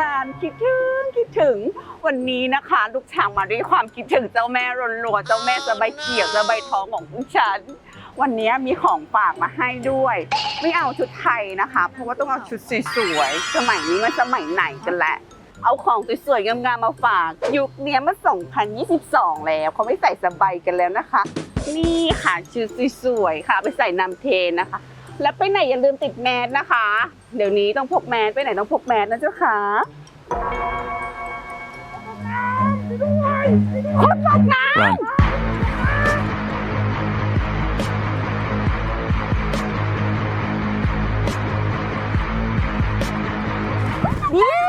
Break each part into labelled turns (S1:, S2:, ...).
S1: นานคิดถึงคิดถึง วันนี้นะคะ ลูกช้างมาด้วยความคิดถึงเจ้าแม่รนลัวเจ้าแม่สบายเขียวสบายทองของผู้ฉันวันนี้มีของฝากมาให้ด้วย ไม่เอาชุดไทยนะคะ เพราะว่าต้องเอาชุดสวยๆสมัยนี้มันสมัยไหนกันแหละเอาของสวยๆงามๆมาฝาก ยุคนี้มัน2022 แล้วเขาไม่ใส่สบายกันแล้วนะคะ นี่ค่ะชุดสวยๆค่ะ ไปใส่นำเทนนะคะ แล้วไปไหนอย่าลืมติดแมสนะคะ เดี๋ยวนี้ต้องพกแมสไปไหนต้องพกแมสนะเจ้าค่ะคนตกน้
S2: Run. ำ
S1: เนี่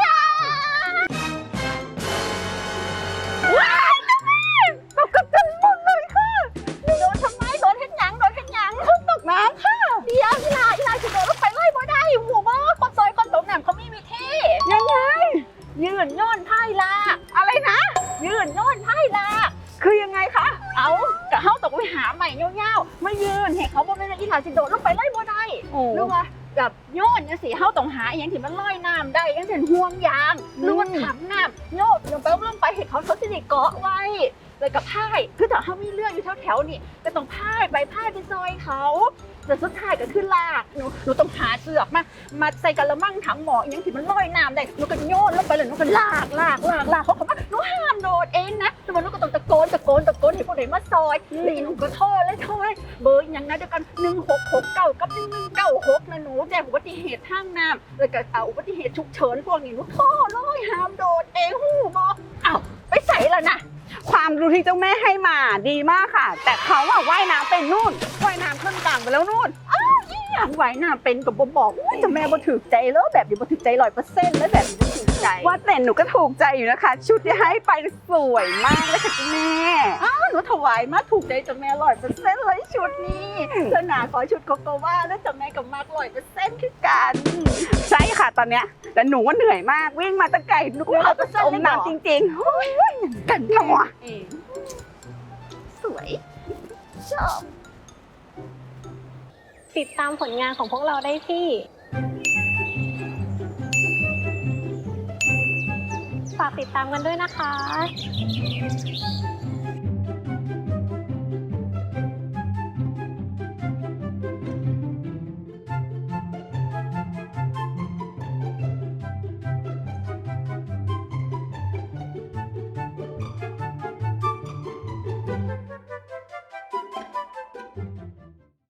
S1: ยื
S3: นโย่นไพ่ลา
S1: อะไรนะ
S3: ยืนโย่นไพ่ลา
S1: คือยังไงคะ
S3: เอากะเฮาตกไปหาใหม่เงี้ยวๆไม่ยืนเห็นเขาบ่แม่นอีลาสิโดดลงไปไล่บ่ได้รู้ปะกับโยนจังสีเฮาต้องหาอหยังที่มันลอยน้ำได้ยังเช่นห่วงยางหรือว่าถังน้ำโยดลงไปลงไปเห็นเขาเขาสิเกาะไว้ เลยกับพายคือถ้าเฮามีเรื่องอยู่แถวๆนี่ก็ต้องพายไปพายไปซอยเขาแต่สุดท้ายก็คือลากหนูหนูต้องหาเสือกมามาใส่กระมังถังหมออหยังที่มันลอยน้ำได้หนูก็โยนลงไปเลยหนูก็ลากลากลากลากเขาบอกว่าหนูห้ามโดดเองนะแต่ว่าหนูก็ต้องตะโกนตะโกนตะโกนให้พวกเด็กมาซอยแล้วหนูก็โทษเลยโทษเบอร์อยังนะเดียวกันหนึ่งหกหกเก้ากับหนึ่งหนึ่งเก้าหกนะหนูแจ้งอุบัติเหตุทางน้ำแล้วก็เอาอุบัติเหตุฉุกเฉินพวกนี้หนูโทษเลยห้ามโดดเองหูบออ้า
S1: มรูที่เจ้าแม่ให้มาดีมากค่ะ แต่เขาอะว่ายน้ำเป็นนู่นว่ายน้ำขึ้นต่างไปแล้วนู่น
S3: อยากไหวหน้ำเป็นกับบ่บอกว่าจะแม่บ่ถือใจแล้วแบบนี้บ่ถือใจร้อยเปอร์เซ็นต์แล้วแบบนี้ ใจ
S1: ว่าแต่หนูก็ถูกใจอยู่นะคะ ชุดที่ให้ไปสวยมากเลยค่ะเจ้าแม่
S3: อ้าวหนูถวายมาถูกใจเจ้าแม่ร้อยเปอร์เซ็นต์เลยชุดนี้เจ้าหนาขอชุดโกโกวาแล้วเจ้าแม่กับมากร้อยเปอร์เซ็นต์คือกัน
S1: ใช่ค่ะตอนเนี้ยแต่หนูว่าเหนื่อยมากวิ่งมาตะไกลหนูก็เขาจะจมน้ำจริงๆโอ้ย
S3: กัน
S1: หนัว
S3: เองสวยชอบ
S4: ติดตามผลงานของพวกเราได้ที่ ติดตามกันด้วยนะคะ